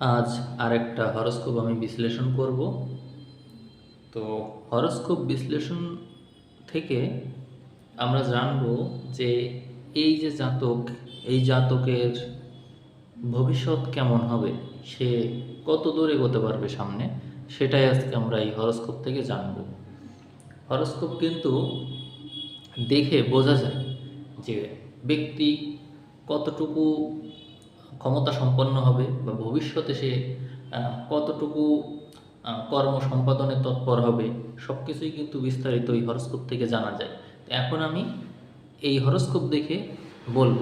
আজ আরেকটা হরস্কোপ আমি বিশ্লেষণ করব। তো হরস্কোপ বিশ্লেষণ থেকে আমরা জানব যে এই যে জাতক, এই জাতকের ভবিষ্যৎ কেমন হবে, সে কত দূর এগোতে পারবে সামনে, সেটাই আজকে আমরা এই হরস্কোপ থেকে জানব। হরস্কোপ কিন্তু দেখে বোঝা যায় যে ব্যক্তি কতটুকু ক্ষমতা সম্পন্ন হবে বা ভবিষ্যতে সে কতটুকু কর্ম সম্পাদনে তৎপর হবে সব কিছুই কিন্তু বিস্তারিত এই হরস্কোপ থেকে জানা যায়। তো এখন আমি এই হরস্কোপ দেখে বলব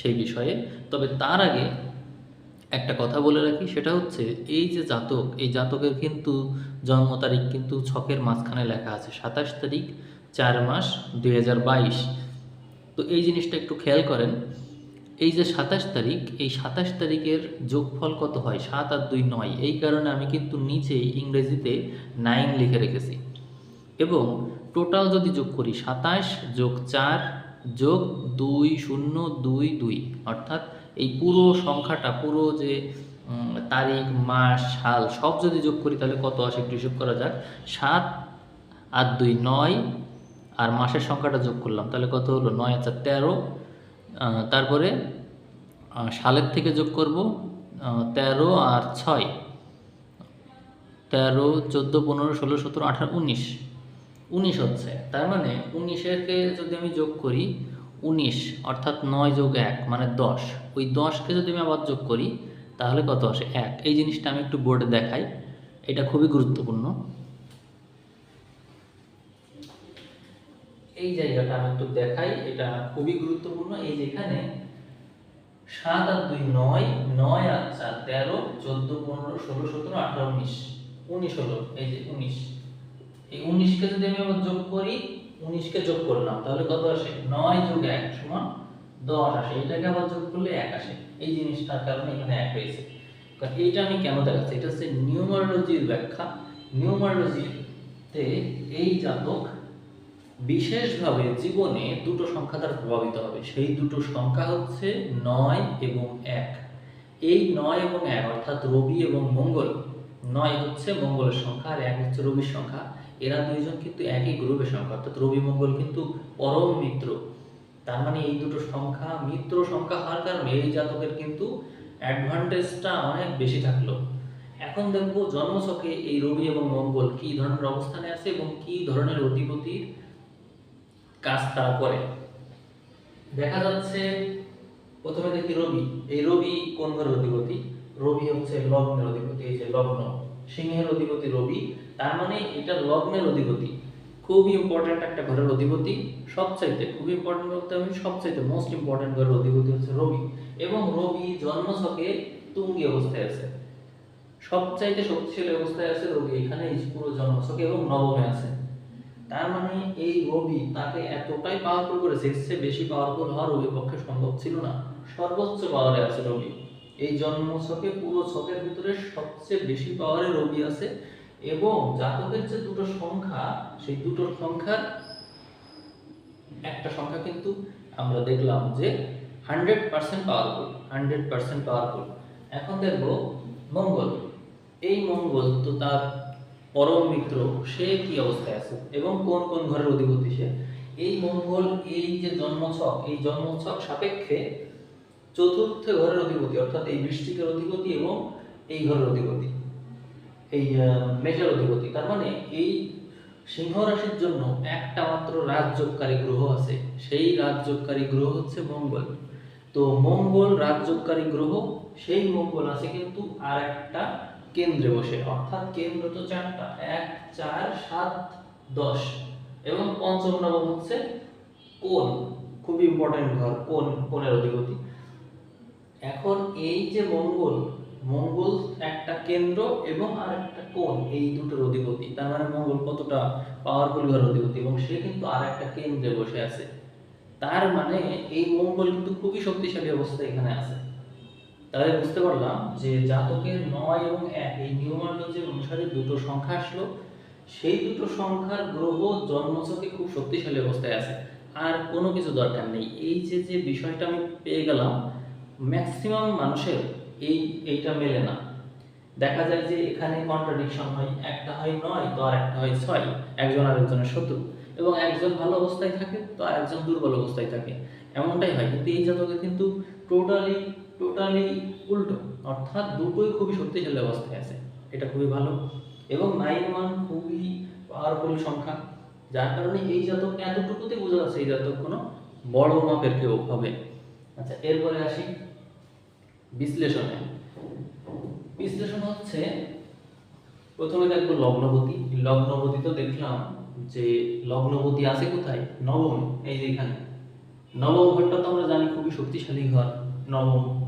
সেই বিষয়ে। তবে তার আগে একটা কথা বলে রাখি, সেটা হচ্ছে এই যে জাতক, এই জাতকের কিন্তু জন্ম তারিখ কিন্তু ছকের মাঝখানে লেখা আছে, সাতাশ তারিখ, চার মাস দু হাজার বাইশ। তো এই জিনিসটা একটু খেয়াল করেন এই যে সাতাশ তারিখ, এই সাতাশ তারিখের যোগফল কত হয়? সাত আর দুই নয়। এই কারণে আমি কিন্তু নিচেই ইংরেজিতে নাইন লিখে রেখেছি। এবং টোটাল যদি যোগ করি, সাতাশ যোগ চার যোগ দুই শূন্য দুই দুই, অর্থাৎ এই পুরো সংখ্যাটা, পুরো যে তারিখ, মাস, সাল, সব যদি যোগ করি, তাহলে কত আসে? একটু হিসেব করা যাক। সাত আর দুই নয়, আর মাসের সংখ্যাটা যোগ করলাম, তাহলে কত হলো? নয় আচ্ছা তেরো তারপরে সালের থেকে যোগ করব তেরো আর ছয়। তেরো, চোদ্দ, পনেরো, ষোলো, সতেরো, আঠারো, উনিশ। উনিশ হচ্ছে। তার মানে উনিশেরকে যদি আমি যোগ করি, উনিশ, অর্থাৎ নয় যোগ এক মানে দশ। ওই দশকে যদি আমি আবার যোগ করি, তাহলে কত আসে? এক। এই জিনিসটা আমি একটু বোর্ডে দেখাই। এটা খুবই গুরুত্বপূর্ণ। এই জায়গাটা আমি একটু দেখাই, এটা খুবই গুরুত্বপূর্ণ। এই যেখানে সাত আর দুই নয় নয় আর চার তেরো, চোদ্দ, পনেরো, ষোলো, সতেরো, আঠারো, উনিশ উনিশ হলো, এই যে উনিশ। এই উনিশকে যদি আমি আবার যোগ করি, উনিশকে যোগ করলাম, তাহলে কত আসে? নয় যোগ এক সমান দশ আসে। এটাকে আবার যোগ করলে এক আসে। এই জিনিসটার কারণে এখানে এক হয়েছে। কারণ এইটা আমি কেন দেখাচ্ছি? এটা হচ্ছে নিউমারোলজির ব্যাখ্যা। নিউমারোলজিতে এই জাতক বিশেষভাবে জীবনে দুটো সংখ্যা দ্বারা প্রভাবিত হবে। সেই দুটো সংখ্যা হচ্ছে নয় এবং এক। এই নয় এবং এক, অর্থাৎ রবি এবং মঙ্গল, নয় হচ্ছে মঙ্গলের সংখ্যা আর এক হচ্ছে রবির সংখ্যা। এরা দুইজন কিন্তু একই গ্রুপের সংখ্যা, অর্থাৎ রবি, মঙ্গল কিন্তু পরম মিত্র। তার মানে এই দুটো সংখ্যা মিত্র সংখ্যা হওয়ার কারণে এই জাতকের কিন্তু অ্যাডভান্টেজটা অনেক বেশি থাকল। এখন দেখব জন্মছকে এই রবি এবং মঙ্গল কি ধরনের অবস্থানে আছে এবং কি ধরনের অধিপতির কাজ তারা করে। দেখা যাচ্ছে প্রথমে দেখি রবি। এই রবি কোন ঘরের অধিপতি? রবি হচ্ছে লগ্নের অধিপতি, এই যে লগ্ন। সিংহের অধিপতি রবি। তার মানে এটা লগ্নের অধিপতি। খুবই ইম্পর্ট্যান্ট একটা ঘরের অধিপতি। সবচাইতে খুব ইম্পর্ট্যান্ট বলতে আমি সবচাইতে মোস্ট ইম্পর্ট্যান্ট ঘরের অধিপতি হচ্ছে রবি। এবং রবি জন্মছকে তুঙ্গি অবস্থায় আছে। সবচাইতে শক্তিশালী অবস্থায় আছে রবি এখানে পুরো জন্মছকে এবং নবমে আছে। তার মানে এই রবি তাকে এতটাই পাওয়ারফুল করেছে এর বেশি পাওয়ারফুল হওয়ার রবির পক্ষে সম্ভব ছিল না। সর্বোচ্চ পাওয়ারে আছে রবি এই জন্ম ছকে পুরো ছকের ভিতরে সবচেয়ে বেশি পাওয়ারে রবি আছে এবং জাতকের যে দুটো সংখ্যা, সেই দুটো সংখ্যার একটা সংখ্যা কিন্তু আমরা দেখলাম যে hundred percent powerful hundred percent powerful এখন দেখব মঙ্গল। এই মঙ্গল তো তার পরম মিত্র, সে কি অবস্থায় আছে এবং কোন কোন ঘরের অধিপতি সে? এই মঙ্গল, এই যে জন্মছক, এই জন্মছক সাপেক্ষে চতুর্থ ঘরের অধিপতি, অর্থাৎ এই বৃষ্টিকের অধিপতি এবং এই ঘরের অধিপতি, এই মেষের অধিপতি। তার মানে এই সিংহ রাশির জন্য একটা মাত্র রাজযোগকারী গ্রহ আছে। সেই রাজযোগকারী গ্রহ হচ্ছে মঙ্গল। তো মঙ্গল, রাজযোগকারী গ্রহ, সেই মঙ্গল আছে কিন্তু আর একটা কেন্দ্রে বসে। অর্থাৎ কেন্দ্র তো চারটা। এক, চার, সাত, দশ। এবং পঞ্চম নবম হচ্ছে কোন খুব ইম্পর্টেন্ট ঘর কোন কোনের অধিপতি। এখন এই যে মঙ্গল মঙ্গল একটা কেন্দ্র এবং আর একটা কোণ, এই দুটোর অধিপতি। তার মানে মঙ্গল কতটা পাওয়ারফুল ঘর অধিপতি এবং সে কিন্তু আর একটা কেন্দ্রে বসে আছে। তার মানে এই মঙ্গল কিন্তু খুবই শক্তিশালী অবস্থায় এখানে আছে। তাহলে বুঝতে পারলাম যে জাতকের নয় এবং এক, এই নিয়মানুযায়ী অনুসারে দুটো সংখ্যা আসলো। সেই দুটো সংখ্যার গ্রহ জন্মছকে খুব শক্তিশালী অবস্থায় আছে। আর কোনো কিছু দরকার নেই। এই যে যে বিষয়টা আমি পেয়ে গেলাম ম্যাক্সিমাম মানুষের এই, এইটা মেলে না। দেখা যায় যে এখানে কন্ট্রাডিকশন হয়, একটা হয় নয়, তো আর একটা হয় ছয়, একজন আরেকজনের শত্রু। এবং একজন ভালো অবস্থায় থাকে, তো আর একজন দুর্বল অবস্থায় থাকে। এমনটাই হয়। কিন্তু এই জাতকে কিন্তু টোটালি টোটালি উল্টো। অর্থাৎ দুটোই খুবই শক্তিশালী অবস্থায় আছে। এটা খুবই ভালো। এবং নাইন ওয়ান খুবই পাওয়ারফুল সংখ্যা। যার কারণে এই জাতক এতটুকুতে বোঝা যাচ্ছে এই জাতক কোনো বড় মাপের কেউ হবে। আচ্ছা এরপরে আসি বিশ্লেষণে। বিশ্লেষণ হচ্ছে, প্রথমে দেখব লগ্নপতি লগ্নপতি তো দেখলাম যে লগ্নপতি আছে কোথায়? নবম, এই যেখানে নবম ঘরটা তো আমরা জানি খুবই শক্তিশালী ঘর। নবম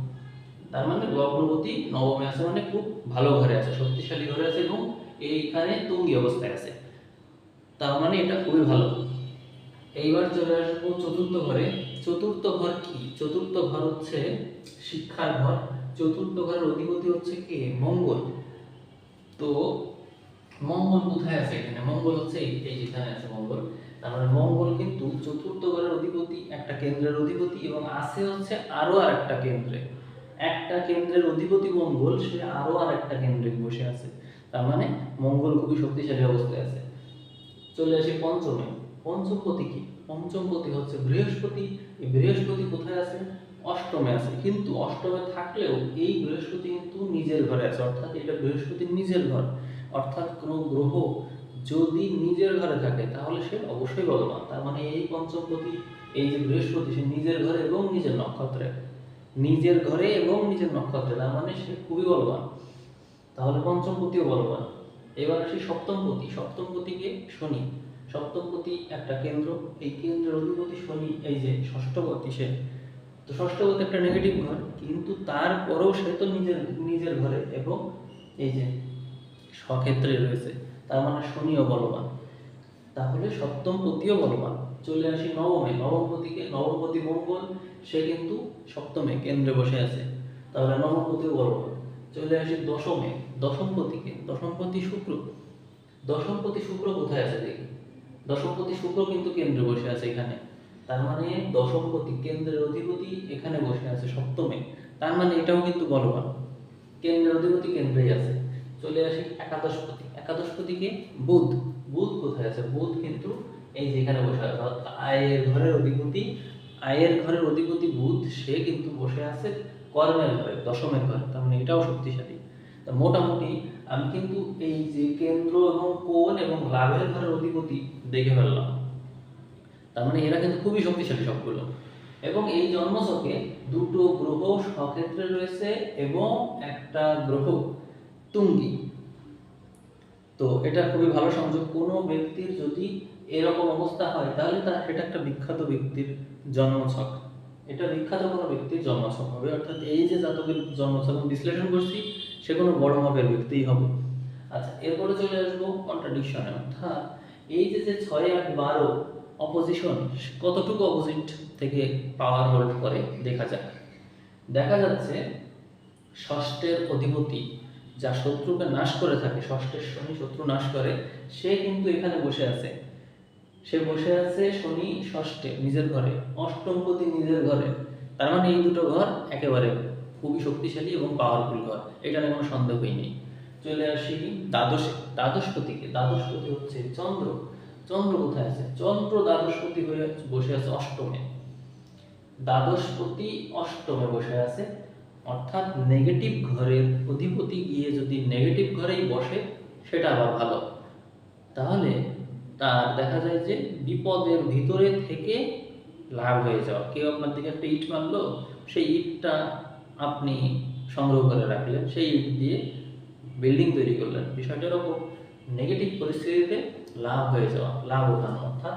তার মানে লগ্নপতি নবমে আছে মানে খুব ভালো ঘরে আছে, শক্তিশালী ঘরে আছে এবং এইখানে তুঙ্গি অবস্থায় আছে। তার মানে এটা খুবই ভালো। এইবার চলে আসব চতুর্থ ঘরে। চতুর্থ ঘর কি? চতুর্থ ঘর হচ্ছে শিক্ষার ঘর। চতুর্থ ঘরের অধিপতি হচ্ছে কে? মঙ্গল। তো মঙ্গল কোথায় আছে এখানে? মঙ্গল হচ্ছে এই যেখানে আছে মঙ্গল। তার মানে মঙ্গল কিন্তু চতুর্থ ঘরের অধিপতি, একটা কেন্দ্রের অধিপতি এবং আছে হচ্ছে আরও আর একটা কেন্দ্রে। একটা কেন্দ্রের অধিপতি মঙ্গল, সে আরও আর একটা কেন্দ্রে বসে আছে। তার মানে মঙ্গল খুবই শক্তিশালী অবস্থায় আছে। চলে আসি পঞ্চমে। পঞ্চম পঞ্চমপতি কি? পঞ্চম পঞ্চমপতি হচ্ছে বৃহস্পতি। এই বৃহস্পতি কোথায় আছে? অষ্টমে আছে। কিন্তু অষ্টমে থাকলেও এই বৃহস্পতি কিন্তু নিজের ঘরে আছে। অর্থাৎ এটা বৃহস্পতির নিজের ঘর। অর্থাৎ কোনো গ্রহ যদি নিজের ঘরে থাকে, তাহলে সে অবশ্যই বলবান। তার মানে এই পঞ্চম পঞ্চমপতি এই যে বৃহস্পতি, সে নিজের ঘরে এবং নিজের নক্ষত্রে। নিজের ঘরে এবং নিজের নক্ষত্রে, তার মানে সে খুবই বলবান। তাহলে পঞ্চমপতিও বলবান। এবার আসি সপ্তমপতি সপ্তমপতিকে শনি। সপ্তমপতি একটা কেন্দ্র। এই কেন্দ্রের অধিপতি শনি, এই যে ষষ্ঠপতি সে। তো ষষ্ঠপতি একটা নেগেটিভ ঘর, কিন্তু তারপরেও সে তো নিজের নিজের ঘরে এবং এই যে স্বক্ষেত্রে রয়েছে। তার মানে শনিও বলবান। তাহলে সপ্তম পতিও বলবান। চলে আসি নবমে। নবমপতিকে নবমপতি মঙ্গল, সে কিন্তু সপ্তমে কেন্দ্রে বসে আছে। তাহলে নবমপতিও বলবান চলে আসি দশমে। দশমপতিকে দশমপতি শুক্র। দশমপতি শুক্র কোথায় আছে দেখি? দশমপতি শুক্র কিন্তু কেন্দ্রে বসে আছে এখানে। তার মানে দশমপতি কেন্দ্রের অধিপতি এখানে বসে আছে সপ্তমে। তার মানে এটাও কিন্তু বলবান। কেন্দ্রের অধিপতি কেন্দ্রেই আছে। চলে আসি একাদশপতি। একাদশপতিকে বুধ। বুধ কোথায় আছে? বুধ কিন্তু এই যে এখানে বসে আছে, অর্থাৎ আয়ের ঘরের অধিপতি, আয়ের ঘরের অধিপতি বুধ, সে কিন্তু বসে আছে কর্মের ঘরে, দশমের ঘরে, তার মানে এটাও শক্তিশালী। তা মোটামুটি আমি কিন্তু এই যে কেন্দ্র এবং কোণ এবং লাভের ঘরের অধিপতি দেখে ফেললাম। তার মানে এরা কিন্তু খুবই শক্তিশালী সবগুলো। এবং এই জন্মছকে দুটো গ্রহ স্বক্ষেত্রে রয়েছে এবং একটা গ্রহ তুঙ্গি। তো এটা খুবই ভালো সংযোগ। কোনো ব্যক্তির যদি এরকম অবস্থা হয়, তাহলে তার সেটা একটা বিখ্যাত ব্যক্তির জন্মছক। এটা বিখ্যাত কোনো ব্যক্তির জন্মছক হবে। অর্থাৎ এই যে জাতকের জন্মছক বিশ্লেষণ করছি, সে কোনো বড় মাপের ব্যক্তিই হবে। আচ্ছা এরপরে চলে আসব কন্ট্রাডিকশনে অর্থাৎ এই যে যে ছয় আট বারো অপোজিশন কতটুকু অপোজিট থেকে পাওয়ার হোল্ড করে, দেখা যায় দেখা যাচ্ছে ষষ্ঠের অধিপতি যা শত্রুকে নাশ করে থাকে, ষষ্ঠের শনি শত্রু নাশ করে, সে কিন্তু এখানে বসে আছে। সে বসে আছে শনি ষষ্ঠে, নিজের ঘরে অষ্টমপতি নিজের ঘরে। তার মানে এই দুটো ঘর একেবারে খুবই শক্তিশালী এবং পাওয়ারফুল ঘর এটা কোনো সন্দেহই নেই। চলে আসি দ্বাদশে, দ্বাদশপতিকে। দ্বাদশপতি হচ্ছে চন্দ্র। চন্দ্র কোথায় আছে? চন্দ্র দ্বাদশপতি হয়ে বসে আছে অষ্টমে। দ্বাদশপতি অষ্টমে বসে আছে, অর্থাৎ নেগেটিভ ঘরের অধিপতি গিয়ে যদি নেগেটিভ ঘরেই বসে, সেটা আবার ভালো। তাহলে তার দেখা যায় যে বিপদের ভিতরে থেকে লাভ হয়ে যাওয়া। কেউ আপনার দিকে একটা ইট মারলো, সেই ইটটা আপনি সংগ্রহ করে রাখলেন, সেই ইট দিয়ে বিল্ডিং তৈরি করলেন। বিষয়টার ওপর নেগেটিভ পরিস্থিতিতে লাভ হয়ে যাওয়া, লাভ ওঠানো। অর্থাৎ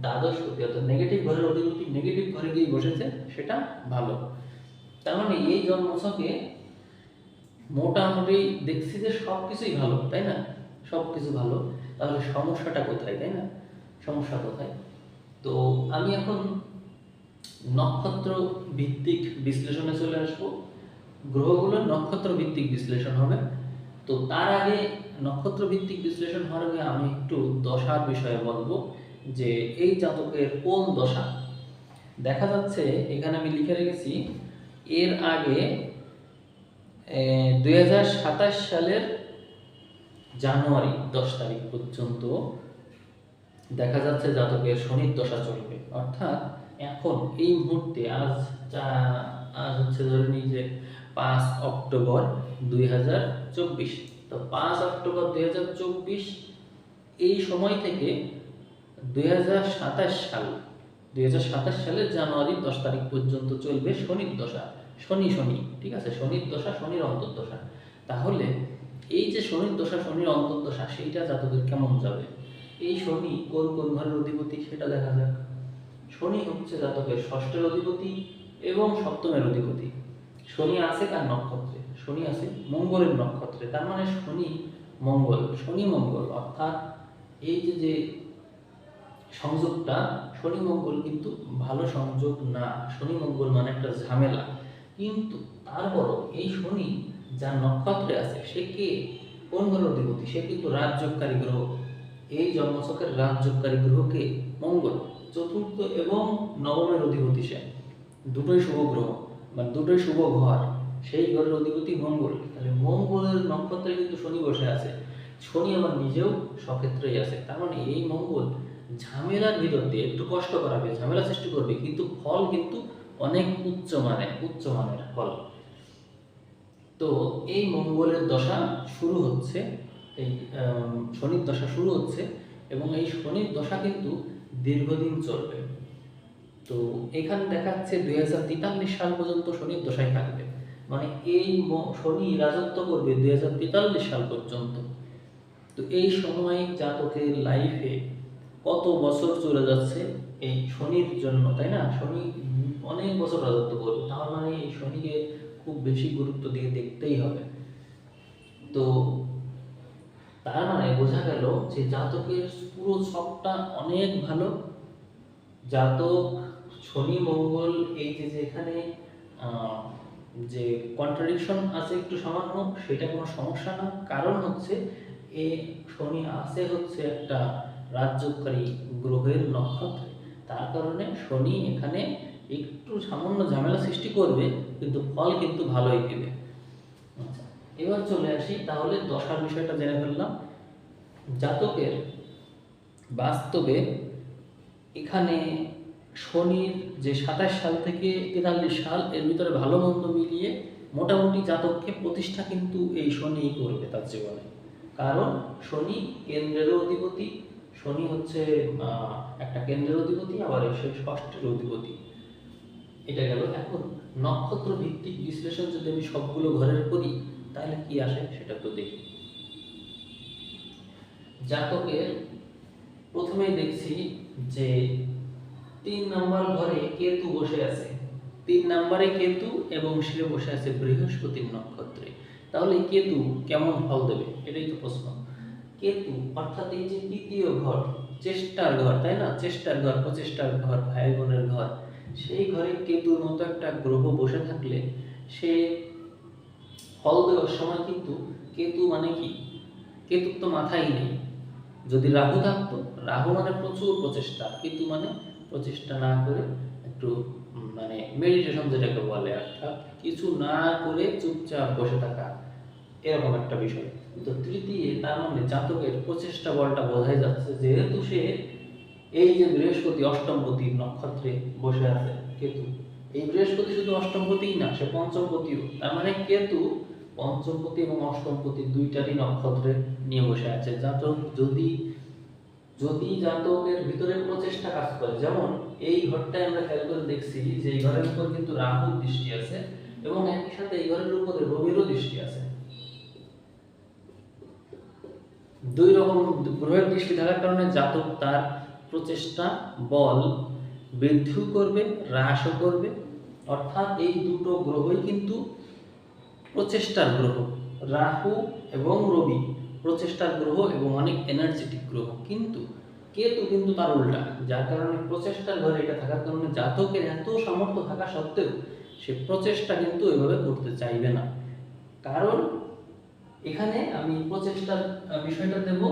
দ্বাদশ প্রতি অর্থাৎ নেগেটিভ ঘরের অধিপতি নেগেটিভ ঘরে গিয়ে বসেছে, সেটা ভালো। তার মানে এই জন্মছকে মোটামুটি দেখছি যে সব কিছুই ভালো, তাই না? সব কিছু ভালো। তাহলে সমস্যাটা কোথায়, তাই না? সমস্যা কোথায়? তো আমি এখন নক্ষত্র ভিত্তিক বিশ্লেষণে চলে আসব। গ্রহগুলোর নক্ষত্র ভিত্তিক বিশ্লেষণ হবে। তো তার আগে নক্ষত্র ভিত্তিক বিশ্লেষণ হওয়ার আগে আমি একটু দশার বিষয়ে বলব যে এই জাতকের কোন দশা? দেখা যাচ্ছে, এখানে আমি লিখে রেখেছি, এর আগে দুই হাজার সাতাশ সালের জানুয়ারি দশ তারিখ পর্যন্ত দেখা যাচ্ছে জাতকের শনির দশা চলবে। অর্থাৎ এখন এই মুহূর্তে আজ, যা- আজ হচ্ছে ধরে নিই যে পাঁচ অক্টোবর দুই হাজার চব্বিশ। তো পাঁচ অক্টোবর দুই হাজার চব্বিশ এই সময় থেকে দুই হাজার সাতাশ সাল, দুই হাজার সাতাশ সালের জানুয়ারি দশ তারিখ পর্যন্ত চলবে শনির দশা। শনি শনি, ঠিক আছে? শনির দশা, শনির অন্তর্দশা। তাহলে এই যে শনির দশা, শনির অন্তর্দশা, সেইটা জাতকের কেমন যাবে? এই শনি কোন কোন ঘরের অধিপতি সেটা দেখা যাক। শনি হচ্ছে জাতকের ষষ্ঠের অধিপতি এবং সপ্তমের অধিপতি। শনি আছে কার নক্ষত্রে, শনি আছে মঙ্গলের নক্ষত্রে, তার মানে শনি মঙ্গল শনি মঙ্গল, অর্থাৎ এই যে যে সংযোগটা, শনি মঙ্গল কিন্তু ভালো সংযোগ না, শনি মঙ্গল মানে একটা ঝামেলা। কিন্তু তারপরও এই শনি যার নক্ষত্রে আছে, সে কে? কোন ঘরের অধিপতি? সে কিন্তু রাজযোগকারী গ্রহ। এই জন্মছকের রাজযোগকারী গ্রহকে মঙ্গল, চতুর্থ এবং নবমের অধিপতি সে। দুটোই শুভ গ্রহ মানে দুটোই শুভ ঘর। সেই ঘরের অধিপতি মঙ্গল। তাহলে মঙ্গলের নক্ষত্রে কিন্তু শনি বসে আছে। শনি আবার নিজেও সক্ষেত্রেই আছে। তার মানে এই মঙ্গল ঝামেলার ভিতর দিয়ে একটু কষ্ট করাবে, ঝামেলা সৃষ্টি করবে। কিন্তু ফল কিন্তু অনেক উচ্চ মানের উচ্চ মানের ফল। তো এই মঙ্গলের দশা শুরু হচ্ছে, এই শনির দশা শুরু হচ্ছে এবং এই শনির দশা কিন্তু দীর্ঘদিন চলবে। তো এখানে দেখাচ্ছে দুই হাজার তেতাল্লিশ সাল পর্যন্ত শনির দশায় থাকবে। মানে এই শনি রাজত্ব করবে দুই হাজার তেতাল্লিশ সাল পর্যন্ত। তো এই সময় জাতকের লাইফে কত বছর চলে যাচ্ছে এই শনির জন্য, তাই না? শনি অনেক বছর রাজত্ব করবে। তার মানে এই শনিকে খুব বেশি গুরুত্ব দিয়ে দেখতেই হবে। তো তার মানে বোঝা গেল যে জাতকের পুরো সবটা অনেক ভালো। জাতক শনি মঙ্গল এই যে যে এখানে আহ, যে কন্ট্রাডিকশন আছে একটু সামান্য সেটা কোনো সমস্যা না। কারণ হচ্ছে এ শনি আছে হচ্ছে একটা রাজ্যকারী গ্রহের নক্ষত্রে। তার কারণে শনি এখানে একটু সামান্য ঝামেলা সৃষ্টি করবে, কিন্তু ফল কিন্তু ভালোই দেবে। আচ্ছা এবার চলে আসি, তাহলে দশার বিষয়টা জেনে ফেললাম। জাতকের বাস্তবে এখানে শনির যে সাতাশ সাল থেকে তেতাল্লিশ সাল, এর ভিতরে ভালো মন্দ মিলিয়ে মোটামুটি জাতককে প্রতিষ্ঠা কিন্তু এই শনিই করবে তার জীবনে। কারণ শনি কেন্দ্রেরও অধিপতি, শনি হচ্ছে একটা কেন্দ্রের অধিপতি, আবার সে ষষ্ঠের অধিপতি। এটা গেল এখন। নক্ষত্র ভিত্তিক বিশ্লেষণ যদি আমি সবগুলো ঘরের করি, তাহলে কি আসে সেটা একটু দেখি। জাতকের প্রথমেই দেখছি যে তিন নাম্বার ঘরে কেতু বসে আছে। তিন নাম্বারে কেতু এবং সে বসে আছে বৃহস্পতির নক্ষত্রে। তাহলে কেতু কেমন ফল দেবে? এটাই তো প্রশ্ন। কেতু, অর্থাৎ এই যে তৃতীয় ঘর, চেষ্টার ঘর, তাই না? চেষ্টার ঘর, প্রচেষ্টার ঘর ভাই বোনের ঘর। সেই ঘরে কেতুর মতো একটা গ্রহ বসে থাকলে সে ফল দেওয়ার সময় কিন্তু কেতু মানে কি? কেতুর তো মাথাই নেই। যদি রাহু থাকতো, রাহু মানে প্রচুর প্রচেষ্টা, কেতু মানে প্রচেষ্টা না করে একটু মানে মেডিটেশন যেটাকে বলে অর্থাৎ কিছু না করে চুপচাপ বসে থাকা, এরকম একটা বিষয়। তো তৃতীয়, তার মানে জাতকের প্রচেষ্টা বলটা বোঝাই যাচ্ছে যেহেতু সে এই যে বৃহস্পতি অষ্টমপতি নক্ষত্রে বসে আছে, কেতু। এই বৃহস্পতি শুধু অষ্টমপতিই না, সে পঞ্চমপতিও তার মানে কেতু পঞ্চমপতি এবং অষ্টমপতি দুইটারই নক্ষত্রে নিয়ে বসে আছে। জাতক যদি যদি জাতকের ভিতরে প্রচেষ্টা কাজ করে, যেমন এই ঘরটায় আমরা খেয়াল করে দেখছি যে এই ঘরের উপর কিন্তু রাহুর দৃষ্টি আছে এবং একই সাথে এই ঘরের উপরে রবিরও দৃষ্টি আছে। দুই রকম গ্রহের দৃষ্টি থাকার কারণে জাতক তার প্রচেষ্টা, বল বৃদ্ধিও করবে হ্রাসও করবে অর্থাৎ এই দুটো গ্রহই কিন্তু প্রচেষ্টার গ্রহ, রাহু এবং রবি। প্রচেষ্টার গ্রহ এবং অনেক এনার্জেটিক গ্রহ। কিন্তু কেতু কিন্তু তার উল্টা। যার কারণে প্রচেষ্টার ঘরে এটা থাকার কারণে জাতকের এত সামর্থ্য থাকা সত্ত্বেও সে প্রচেষ্টা কিন্তু এভাবে করতে চাইবে না। কারণ এখানে আমি প্রচেষ্টার বিষয়টা দেব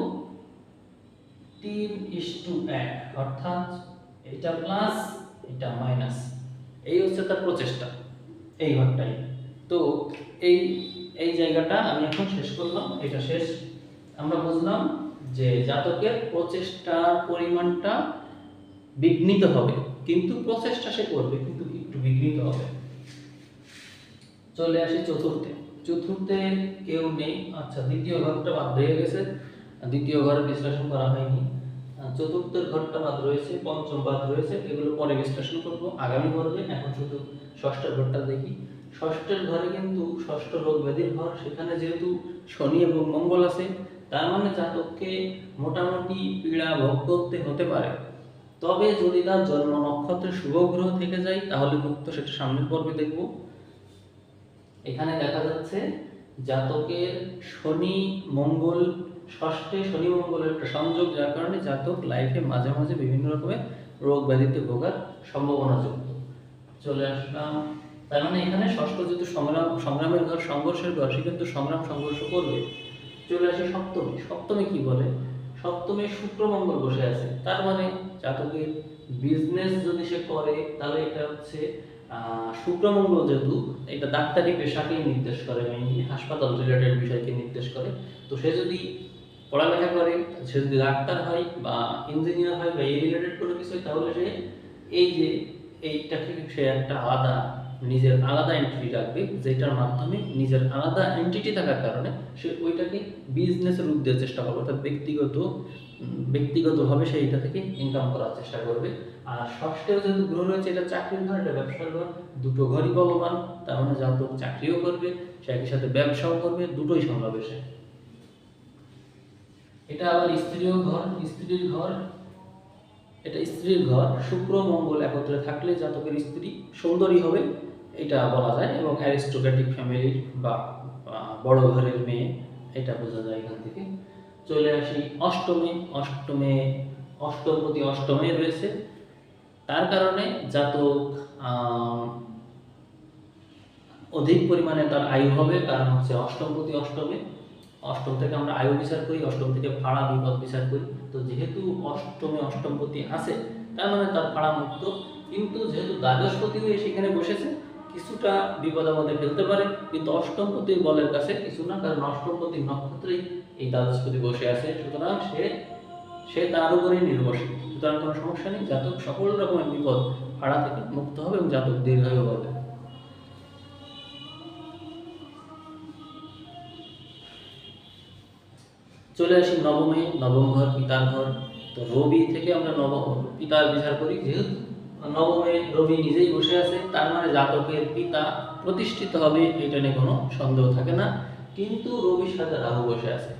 তিন ইস টু এক অর্থাৎ এটা প্লাস এটা মাইনাস এই হচ্ছে তার প্রচেষ্টা, এই ঘরটাই। তো এই এই জায়গাটা আমি এখন শেষ করলাম, এটা শেষ। আমরা বুঝলাম যে জাতকের প্রচেষ্টার পরিমাণটা বিঘ্নিত হবে, কিন্তু প্রচেষ্টা সে করবে, কিন্তু একটু বিঘ্নিত হবে। চলে আসি চতুর্থে। চতুর্থে কেউ নেই। আচ্ছা দ্বিতীয় ঘরটা বাদ হয়ে গেছে। দ্বিতীয় ঘরে বিশ্লেষণ করা হয়নি। চতুর্থের ঘরটা বাদ রয়েছে, পঞ্চম বাদ রয়েছে, এগুলো পরে বিশ্লেষণ করব। আগামী পর্বে এখন শুধু ষষ্ঠের ঘরটা দেখি। ষষ্ঠের ঘরে কিন্তু ষষ্ঠ রোগ ব্যাধির ঘর, সেখানে যেহেতু শনি এবং মঙ্গল আছে, তার মানে জাতককে মোটামুটি পীড়া ভোগ করতে হতে পারে। তবে যদি তার জন্ম নক্ষত্রে শুভ গ্রহ থেকে যায়, তাহলে মুক্ত সেটা সামনের পর্বে দেখব। এখানে দেখা যাচ্ছে, জাতকের শনি, মঙ্গল ষষ্ঠে শনি মঙ্গলের একটা সংযোগ যার কারণে জাতক লাইফে মাঝে মাঝে বিভিন্ন রকমের রোগ ব্যাধিতে ভোগার সম্ভাবনা যুক্ত। চলে আসলাম। তার মানে এখানে ষষ্ঠ যেহেতু সংগ্রাম সংগ্রামের ঘর সংঘর্ষের ঘর সে কিন্তু সংগ্রাম সংঘর্ষ করবে। চলে আসে সপ্তমী। সপ্তমী কি বলে? সপ্তমী শুক্র মঙ্গল বসে আছে। তার মানে জাতকের বিজনেস যদি সে করে তাহলে এটা হচ্ছে আহ, শুক্র মঙ্গল যেহেতু এটা ডাক্তারি পেশাকেই নির্দেশ করে মেইনলি হাসপাতাল রিলেটেড বিষয়কে নির্দেশ করে। তো সে যদি পড়ালেখা করে, সে যদি ডাক্তার হয় বা ইঞ্জিনিয়ার হয় বা এই রিলেটেড কোনো কিছু তাহলে সে এই যে এইটা এইটাকে সে একটা আলাদা, নিজের আলাদা এন্টিটি রাখবে, যেটার মাধ্যমে নিজের আলাদা এন্টিটি থাকার কারণে সে ওইটাকে বিজনেসের রূপ দেওয়ার চেষ্টা করবে, অর্থাৎ ব্যক্তিগত, ব্যক্তিগতভাবে সে এটা থেকে ইনকাম করার চেষ্টা করবে। আর ষষ্ঠেও যেহেতু গ্রহ রয়েছে, এটা চাকরির ঘর, এটা ব্যবসার ঘর, দুটো ঘরই ভগবান, তার মানে জাতক চাকরিও করবে, সে একই সাথে ব্যবসাও করবে, দুটোই সম্ভব সে এটা আবার স্ত্রীয় ঘর, স্ত্রীর ঘর। এটা স্ত্রীর ঘর, শুক্র, মঙ্গল একত্রে থাকলে জাতকের স্ত্রী সুন্দরী হবে, এটা বলা যায়, এবং অ্যারিস্টোক্রেটিক ফ্যামিলির বা বড় ঘরের মেয়ে, এটা বোঝা যায় এখান থেকে। চলে আসি অষ্টমে অষ্টমে অষ্টমপতি অষ্টমে রয়েছে। তার কারণে জাতক অধিক পরিমাণে তার আয়ু হবে, কারণ হচ্ছে অষ্টমপতি অষ্টমে। অষ্টম থেকে আমরা আয়ু বিচার করি, অষ্টম থেকে ভাড়া বিপদ বিচার করি। তো যেহেতু অষ্টমে অষ্টমপতি আছে, তার মানে তার ভাড়া মুক্ত। কিন্তু যেহেতু দ্বাদশপতি হয়ে সেখানে বসেছে, কিছুটা বিপদ আমাদের ফেলতে পারে। কিন্তু অষ্টমপতির বলের কাছে কিছু না, কারণ অষ্টমপতি নক্ষত্রেই এই দ্বাদশপতি বসে আছে। সুতরাং সে সে তার উপরেই নির্ভরশীল। সুতরাং কোনো সমস্যা নেই। জাতক সকল রকমের বিপদ ভাড়া থেকে মুক্ত হবে এবং জাতক দীর্ঘায়ু হবে। চলে আসি নবমে, নবম ঘর, পিতার ঘর। তো রবি থেকে আমরা নব পিতার বিচার করি, যেহেতু নবমে রবি নিজেই বসে আছে, তার মানে জাতকের পিতা প্রতিষ্ঠিত হবে এটা নিয়ে কোনো সন্দেহ থাকে না। কিন্তু রবির সাথে রাহু বসে আছে।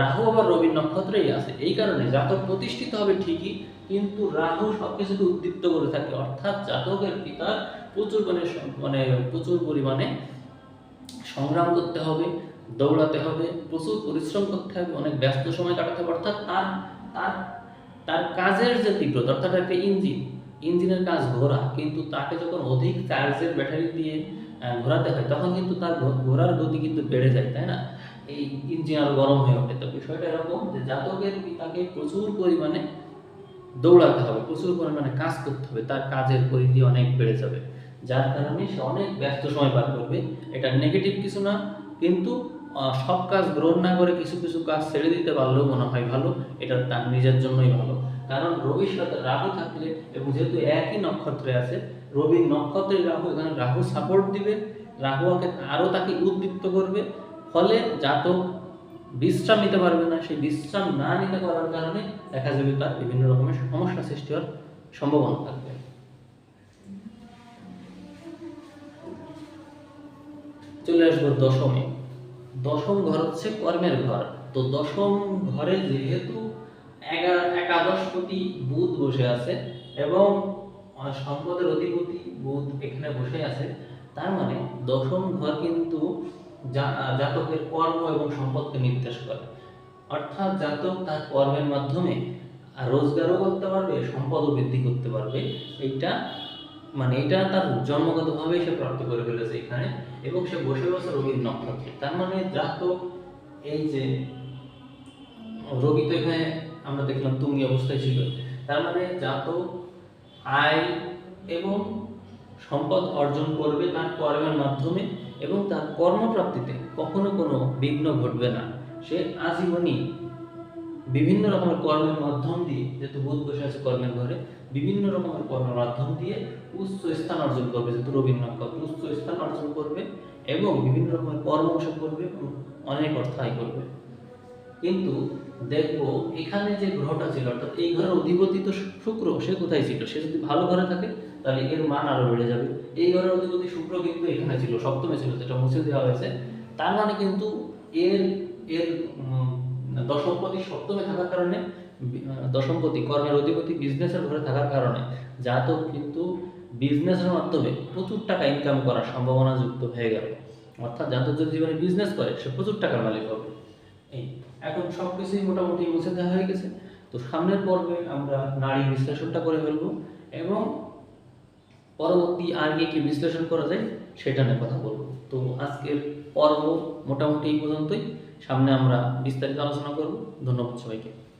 রাহু আবার রবির নক্ষত্রেই আছে, এই কারণে জাতক প্রতিষ্ঠিত হবে ঠিকই, কিন্তু রাহু সবকিছুকে উদ্দীপ্ত করে থাকে। অর্থাৎ জাতকের পিতার প্রচুর মানে মানে প্রচুর পরিমাণে সংগ্রাম করতে হবে দৌড়াতে হবে, প্রচুর পরিশ্রম করতে হবে, অনেক ব্যস্ত সময় কাটাতে হবে। অর্থাৎ তার তার তার কাজের যে তীব্রতা, অর্থাৎ একটা ইঞ্জিন, ইঞ্জিনের কাজ ঘোরা, কিন্তু তাকে যখন অধিক চার্জের ব্যাটারি দিয়ে ঘোরাতে হয়, তখন কিন্তু তার ঘোরার গতি কিন্তু বেড়ে যায়, তাই না? এই ইঞ্জিন আরও গরম হয়ে ওঠে। তো বিষয়টা এরকম যে জাতকের পিতাকে প্রচুর পরিমাণে দৌড়াতে হবে, প্রচুর পরিমাণে কাজ করতে হবে, তার কাজের পরিধি অনেক বেড়ে যাবে। যার কারণে সে অনেক ব্যস্ত সময় পার করবে। এটা নেগেটিভ কিছু না কিন্তু সব কাজ গ্রহণ না করে কিছু কিছু কাজ ছেড়ে দিতে পারলেও মনে হয় ভালো, এটা তার নিজের জন্যই ভালো। কারণ রবির সাথে রাহু থাকলে এবং যেহেতু একই নক্ষত্রে আছে, রবির নক্ষত্রে রাহু, এখানে রাহু সাপোর্ট দিবে রাহুকে আরও তাকে উদ্দীপ্ত করবে, ফলে জাতক বিশ্রাম নিতে পারবে না, সেই বিশ্রাম না নিতে পারার কারণে দেখা যাবে তার বিভিন্ন রকমের সমস্যা সৃষ্টি হওয়ার সম্ভাবনা থাকবে। চলে আসব দশমে। দশম ঘর হচ্ছে কর্মের ঘর। তো দশম ঘরে যেহেতু একাদশপতি বুধ বসে আছে এবং সম্পদের অধিপতি বুধ এখানে বসে আছে, তার মানে দশম ঘর কিন্তু জাতকের কর্ম এবং সম্পদকে নির্দেশ করে। অর্থাৎ জাতক তার কর্মের মাধ্যমে রোজগারও করতে পারবে, সম্পদও বৃদ্ধি করতে পারবে। এইটা মানে এটা তার জন্মগতভাবেই সে প্রাপ্ত করে ফেলেছে এখানে। এবং সে বসে বসে রবির নক্ষত্রে। তার মানে জাতক এই যে, রবি তো এখানে আমরা দেখলাম তুঙ্গি অবস্থায় ছিল। তার মানে জাতক, আয় এবং সম্পদ অর্জন করবে তার কর্মের মাধ্যমে এবং তার কর্মপ্রাপ্তিতে কখনো কোনো বিঘ্ন ঘটবে না। সে আজীবনই বিভিন্ন রকমের কর্মের মাধ্যম দিয়ে, যেহেতু বুধ বসে আছে কর্মের ঘরে বিভিন্ন রকমের কর্মের মাধ্যম দিয়ে উচ্চ স্থান অর্জন করবে, যেহেতু রবীন্দ্র নক্ষত্র উচ্চ স্থান অর্জন করবে এবং বিভিন্ন রকমের কর্ম সে করবে অনেক অর্থ আয় করবে। কিন্তু দেখব এখানে যে গ্রহটা ছিল, অর্থাৎ এই ঘরের অধিপতি তো শুক্র সে কোথায় ছিল? সে যদি ভালো ঘরে থাকে, তাহলে এর মান আরও বেড়ে যাবে। এই ঘরের অধিপতি শুক্র কিন্তু এখানে ছিল, সপ্তমে ছিল, যেটা মুছে দেওয়া হয়েছে। তার মানে কিন্তু এর এর দশমপতি সপ্তমে থাকার কারণে আহ, দশমপতি কর্মের অধিপতি বিজনেসের ঘরে থাকার কারণে। জাতক কিন্তু বিজনেসের মাধ্যমে প্রচুর টাকা ইনকাম করার সম্ভাবনা যুক্ত হয়ে গেল। অর্থাৎ জাতক যদি জীবনে বিজনেস করে সে প্রচুর টাকার মালিক হবে। এই এখন সব কিছুই মোটামুটি মুছে দেওয়া হয়ে গেছে। তো সামনের পর্বে আমরা নারী বিশ্লেষণটা করে ফেলব এবং পরবর্তী আর কি বিশ্লেষণ করা যায় সেটা নিয়ে কথা বলব। তো আজকের পর্ব মোটামুটি এই পর্যন্তই। সামনে আমরা বিস্তারিত আলোচনা করব। ধন্যবাদ সবাইকে।